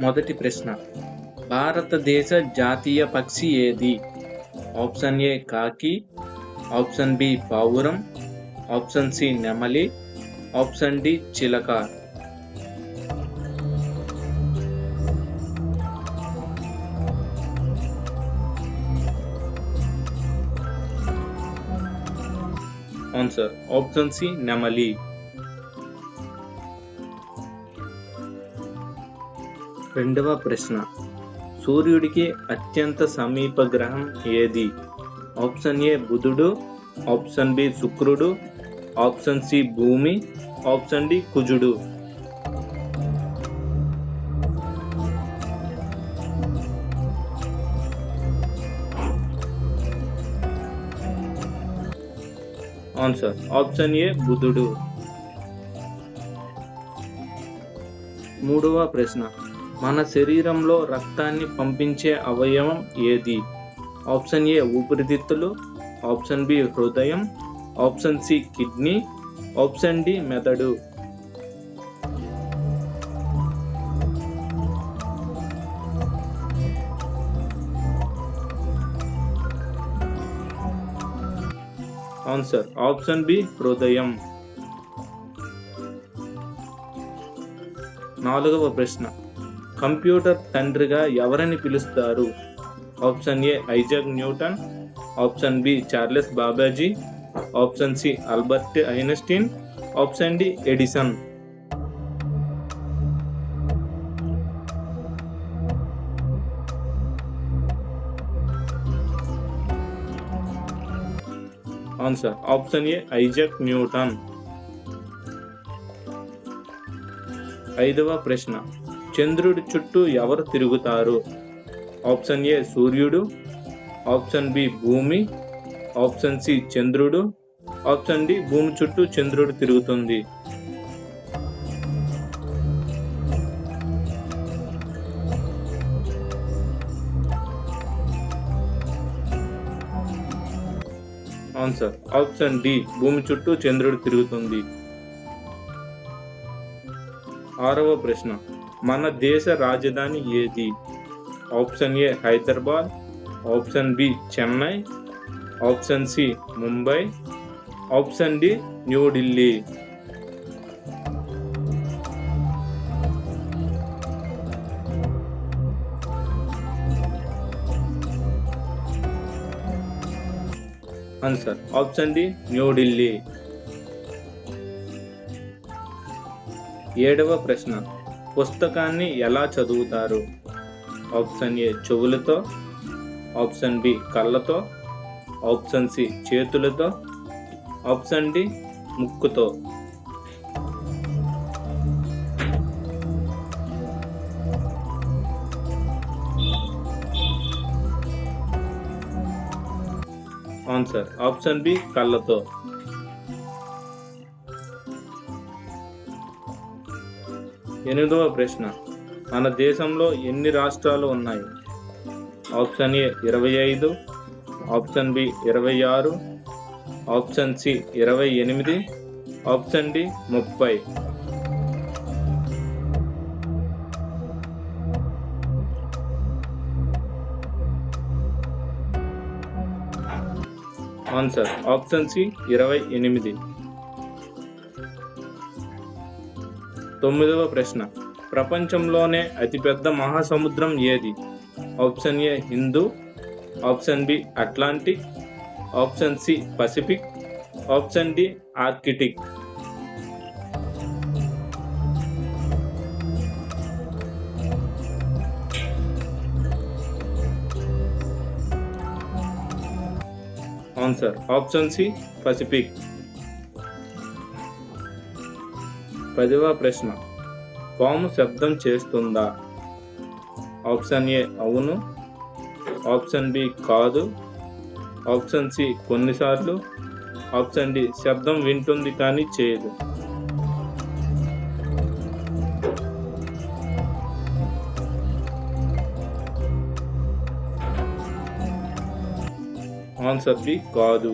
మొదటి ప్రశ్న. భారతదేశ జాతీయ పక్షి ఏది? ఆప్షన్ ఏ కాకి ఆప్షన్ బి పావురం ఆప్షన్ సి నెమలి ఆప్షన్ డి చిలక. ఆన్సర్ ఆప్షన్ సి నెమలి రెండవ ప్రశ్న. సూర్యుడికి అత్యంత సమీప గ్రహం ఏది? ఆప్షన్ ఏ బుధుడు. ఆప్షన్ బి శుక్రుడు. ఆప్షన్ సి భూమి. ఆప్షన్ డి కుజుడు. ఆన్సర్ ఆప్షన్ ఏ బుధుడు. మూడవ ప్రశ్న. మన శరీరంలో రక్తాన్ని పంపించే అవయవం ఏది? ఆప్షన్ ఏ ఊపిరితిత్తులు. ఆప్షన్ బి హృదయం. Option C kidney. Option D మెదడు. ఆన్సర్. ఆప్షన్ బి హృదయం. నాలుగవ ప్రశ్న. కంప్యూటర్ తండ్రిగా ఎవరిని పిలుస్తారు? Option A Isaac Newton. Option B Charles Babbage option C Albert Einstein. Option D Edison. Answer option A Isaac Newton ఐదవ ప్రశ్న. చంద్రుడి చుట్టూ ఎవరు తిరుగుతారు? ఆప్షన్ ఏ సూర్యుడు ఆప్షన్ బి భూమి ఆప్షన్ సి చంద్రుడు ఆప్షన్ డి భూమి చుట్టూ చంద్రుడు తిరుగుతుంది. ఆన్సర్. ఆప్షన్ డి భూమి చుట్టూ చంద్రుడు తిరుగుతుంది. ఆరవ ప్రశ్న మన దేశ రాజధాని ఏది? Option A Hyderabad. Option B Chennai. Option C Mumbai. Option D New Delhi answer option D New Delhi ఏడవ ప్రశ్న. పుస్తకాన్ని ఎలా చదువుతారు? ఆప్షన్ ఏ చెవులతో. ఆప్షన్ బి కళ్ళతో. ఆప్షన్ సి చేతులతో. ఆప్షన్ డి ముక్కుతో. ఆన్సర్ ఆప్షన్ బి కళ్ళతో. ఎనిమిదవ ప్రశ్న. మన దేశంలో ఎన్ని రాష్ట్రాలు ఉన్నాయి? ఆప్షన్ ఏ ఇరవై ఐదు ఆప్షన్ బి ఇరవై ఆరు ఆప్షన్ సి ఇరవై ఎనిమిది ఆప్షన్ డి ముప్పై. ఆన్సర్. ఆప్షన్ సి ఇరవై ఎనిమిది. తొమ్మిదవ ప్రశ్న. ప్రపంచంలోనే అతిపెద్ద మహాసముద్రం ఏది? Option A Hindu. Option B Atlantic. Option C Pacific. Option D Arctic. Answer. Option C Pacific. పదవ ప్రశ్న. పాము శబ్దం చేస్తుందా? ఆప్షన్ ఏ అవును. ఆప్షన్ బి కాదు. ఆప్షన్ సి కొన్నిసార్లు. ఆప్షన్ డి శబ్దం వింటుంది కానీ చేయదు. ఆన్సర్ బి కాదు.